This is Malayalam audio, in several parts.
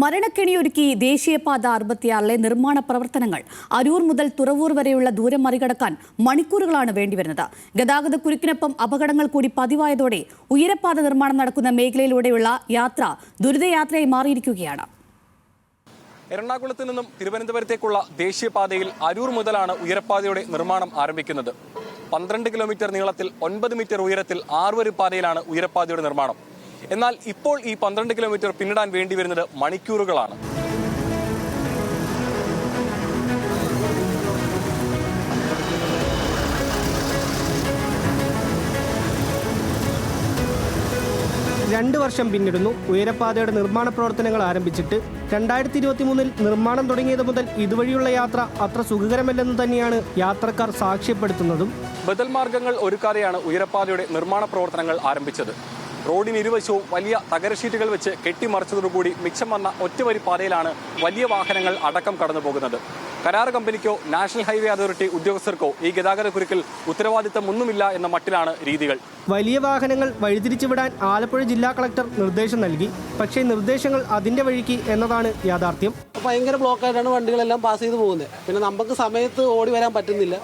മരണക്കെണിയൊരുക്കി ദേശീയപാത അറുപത്തിയാറിലെ നിർമ്മാണ പ്രവർത്തനങ്ങൾ അരൂർ മുതൽ തുറവൂർ വരെയുള്ള ദൂരം മറികടക്കാൻ മണിക്കൂറുകളാണ് വേണ്ടിവരുന്നത്. ഗതാഗത കുരുക്കിനൊപ്പം അപകടങ്ങൾ കൂടി പതിവായതോടെ ഉയരപ്പാത നിർമ്മാണം നടക്കുന്ന മേഖലയിലൂടെയുള്ള യാത്ര ദുരിതയാത്രയായി മാറിയിരിക്കുകയാണ്. എറണാകുളത്ത് നിന്നും തിരുവനന്തപുരത്തേക്കുള്ള ദേശീയപാതയിൽ അരൂർ മുതലാണ് ഉയരപ്പാതയുടെ നിർമ്മാണം ആരംഭിക്കുന്നത്. പന്ത്രണ്ട് കിലോമീറ്റർ നീളത്തിൽ ഒൻപത് മീറ്റർ ഉയരത്തിൽ ആറുവരി പാതയിലാണ് ഉയരപ്പാതയുടെ നിർമ്മാണം. എന്നാൽ ഇപ്പോൾ ഈ പന്ത്രണ്ട് കിലോമീറ്റർ പിന്നിടാൻ വേണ്ടി വരുന്നത് മണിക്കൂറുകളാണ്. രണ്ട് വർഷം പിന്നിടുന്നു. ഉയരപ്പാതയുടെ നിർമ്മാണ പ്രവർത്തനങ്ങൾ ആരംഭിച്ചിട്ട് രണ്ടായിരത്തി ഇരുപത്തി മൂന്നിൽ നിർമ്മാണം തുടങ്ങിയത് മുതൽ ഇതുവഴിയുള്ള യാത്ര അത്ര സുഖകരമല്ലെന്ന് തന്നെയാണ് യാത്രക്കാർ സാക്ഷ്യപ്പെടുത്തുന്നതും. ബദൽ മാർഗങ്ങൾ ഒരുക്കാതെയാണ് ഉയരപ്പാതയുടെ നിർമ്മാണ പ്രവർത്തനങ്ങൾ ആരംഭിച്ചത്. റോഡിന് ഇരുവശവും വലിയ തകരഷീറ്റുകൾ വെച്ച് കെട്ടിമറിച്ചതോടുകൂടി മിച്ചം വന്ന ഒറ്റവരി പാതയിലാണ് വലിയ വാഹനങ്ങൾ അടക്കം കടന്നു പോകുന്നത്. കരാർ കമ്പനിക്കോ നാഷണൽ ഹൈവേ അതോറിറ്റി ഉദ്യോഗസ്ഥർക്കോ ഈ ഗതാഗത കുരുക്കിൽ ഉത്തരവാദിത്തം ഒന്നുമില്ല എന്ന മട്ടിലാണ് രീതികൾ. വലിയ വാഹനങ്ങൾ വഴിതിരിച്ചുവിടാൻ ആലപ്പുഴ ജില്ലാ കളക്ടർ നിർദ്ദേശം നൽകി. പക്ഷേ നിർദ്ദേശങ്ങൾ അതിന്റെ വഴിക്ക് എന്നതാണ് യാഥാർത്ഥ്യം. ഭയങ്കര ബ്ലോക്കായിട്ടാണ് വണ്ടികളെല്ലാം പാസ് ചെയ്ത് പോകുന്നത്. പിന്നെ നമുക്ക് സമയത്ത് ഓടി വരാൻ പറ്റുന്നില്ല.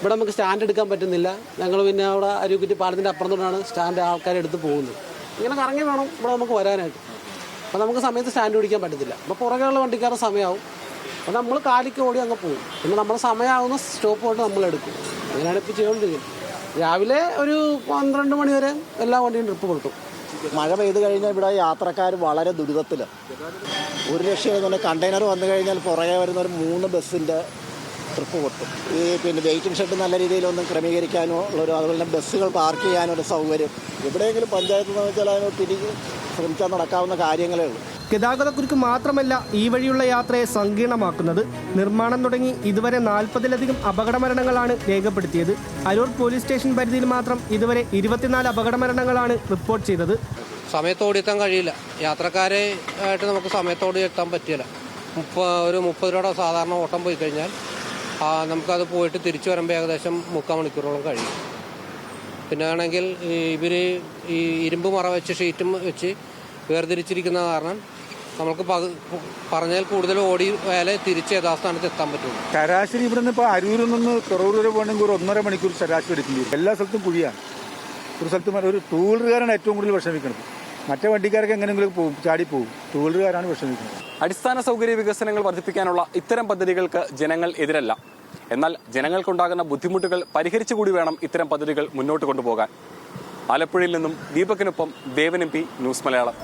ഇവിടെ നമുക്ക് സ്റ്റാൻഡ് എടുക്കാൻ പറ്റുന്നില്ല. ഞങ്ങൾ പിന്നെ അവിടെ അരുക്കുറ്റി പാലത്തിന്റെ അപ്പുറത്തോട്ടാണ് സ്റ്റാൻഡ് ആൾക്കാർ എടുത്ത് പോകുന്നത്. ഇങ്ങനെ കറങ്ങി വേണം ഇവിടെ നമുക്ക് വരാനായിട്ട്. അപ്പോൾ നമുക്ക് സമയത്ത് സ്റ്റാൻഡ് പിടിക്കാൻ പറ്റത്തില്ല. അപ്പോൾ പുറകെയുള്ള വണ്ടിക്കാരുടെ സമയമാവും അപ്പോൾ നമ്മൾ കാലിക്ക് ഓടി അങ്ങ് പോകും. പിന്നെ നമ്മുടെ സമയമാകുന്ന സ്റ്റോപ്പ് കൊണ്ട് നമ്മൾ എടുക്കും. അങ്ങനെയാണ് ഇപ്പോൾ ചെയ്തുകൊണ്ടിരിക്കുന്നത് രാവിലെ ഒരു പന്ത്രണ്ട് മണി വരെ എല്ലാ വണ്ടിയും ട്രിപ്പ് കൊടുക്കും. മഴ പെയ്ത് കഴിഞ്ഞാൽ ഇവിടെ യാത്രക്കാർ വളരെ ദുരിതത്തിൽ ഒരു ലക്ഷം കണ്ടെയ്നർ വന്നു കഴിഞ്ഞാൽ പുറകെ വരുന്ന ഒരു മൂന്ന് ബസ്സിന്റെ ട്രിപ്പ് പൊട്ടും ഈ പിന്നെ വെയിറ്റിംഗ് ഷെഡ് നല്ല രീതിയിലൊന്നും ക്രമീകരിക്കാനോ ഉള്ളൊരു അതുപോലെ തന്നെ ബസ്സുകൾ പാർക്ക് ചെയ്യാനോ ഒരു സൗകര്യം. എവിടെയെങ്കിലും പഞ്ചായത്ത് എന്ന് വെച്ചാൽ അതിനോട് തിരികെ ശ്രമിച്ചാൽ നടക്കാവുന്ന കാര്യങ്ങളേ ഉള്ളൂ. ഗതാഗതക്കുരുക്ക് മാത്രമല്ല ഈ വഴിയുള്ള യാത്രയെ സങ്കീർണമാക്കുന്നത്. നിർമ്മാണം തുടങ്ങി ഇതുവരെ നാൽപ്പതിലധികം അപകടമരണങ്ങളാണ് രേഖപ്പെടുത്തിയത്. അരൂർ പോലീസ് സ്റ്റേഷൻ പരിധിയിൽ മാത്രം ഇതുവരെ ഇരുപത്തിനാല് അപകടമരണങ്ങളാണ് റിപ്പോർട്ട് ചെയ്തത്. സമയത്ത് ഓടിയെത്താൻ കഴിയില്ല. യാത്രക്കാരെ ആയിട്ട് നമുക്ക് സമയത്തോടി എത്താൻ പറ്റില്ല. മുപ്പ ഒരു മുപ്പത് രൂപയുടെ സാധാരണ ഓട്ടം പോയി കഴിഞ്ഞാൽ നമുക്കത് പോയിട്ട് തിരിച്ചു വരുമ്പോൾ ഏകദേശം മുക്കാൽ മണിക്കൂറോളം കഴിയും. പിന്നെ ആണെങ്കിൽ ഇവർ ഈ ഇരുമ്പ് മറ വെച്ച് ഷീറ്റും വെച്ച് വേർതിരിച്ചിരിക്കുന്ന കാരണം നമുക്ക് പറഞ്ഞാൽ കൂടുതൽ ഓടി വേല തിരിച്ച് യഥാസ്ഥാനത്ത് എത്താൻ പറ്റുള്ളൂ. ശരാശരി ഇവിടെ നിന്ന് ഇപ്പോൾ അരൂരിൽ നിന്ന് തുറവൂർ വരെ പോകണമെങ്കിൽ ഒരു ഒന്നര മണിക്കൂർ ശരാശരി എടുക്കേണ്ടി എല്ലാ സ്ഥലത്തും കുഴിയാണ്. ഒരു സ്ഥലത്തും ഒരു ടൂ വീലറുകാരാണ് ഏറ്റവും കൂടുതൽ വിഷമിക്കുന്നത് മറ്റേ വണ്ടിക്കാരൊക്കെ എങ്ങനെയെങ്കിലും പോകും ചാടി പോകും ടൂ വീലറുകാരാണ് വിഷമിക്കുന്നത്. അടിസ്ഥാന സൗകര്യ വികസനങ്ങൾ വർദ്ധിപ്പിക്കാനുള്ള ഇത്തരം പദ്ധതികൾക്ക് ജനങ്ങൾ എതിരല്ല. എന്നാൽ ജനങ്ങൾക്കുണ്ടാകുന്ന ബുദ്ധിമുട്ടുകൾ പരിഹരിച്ചുകൂടി വേണം ഇത്തരം പദ്ധതികൾ മുന്നോട്ട് കൊണ്ടുപോകാൻ. ആലപ്പുഴയിൽ നിന്നും ദീപകിനൊപ്പം ദേവൻ എം ന്യൂസ് മലയാളം.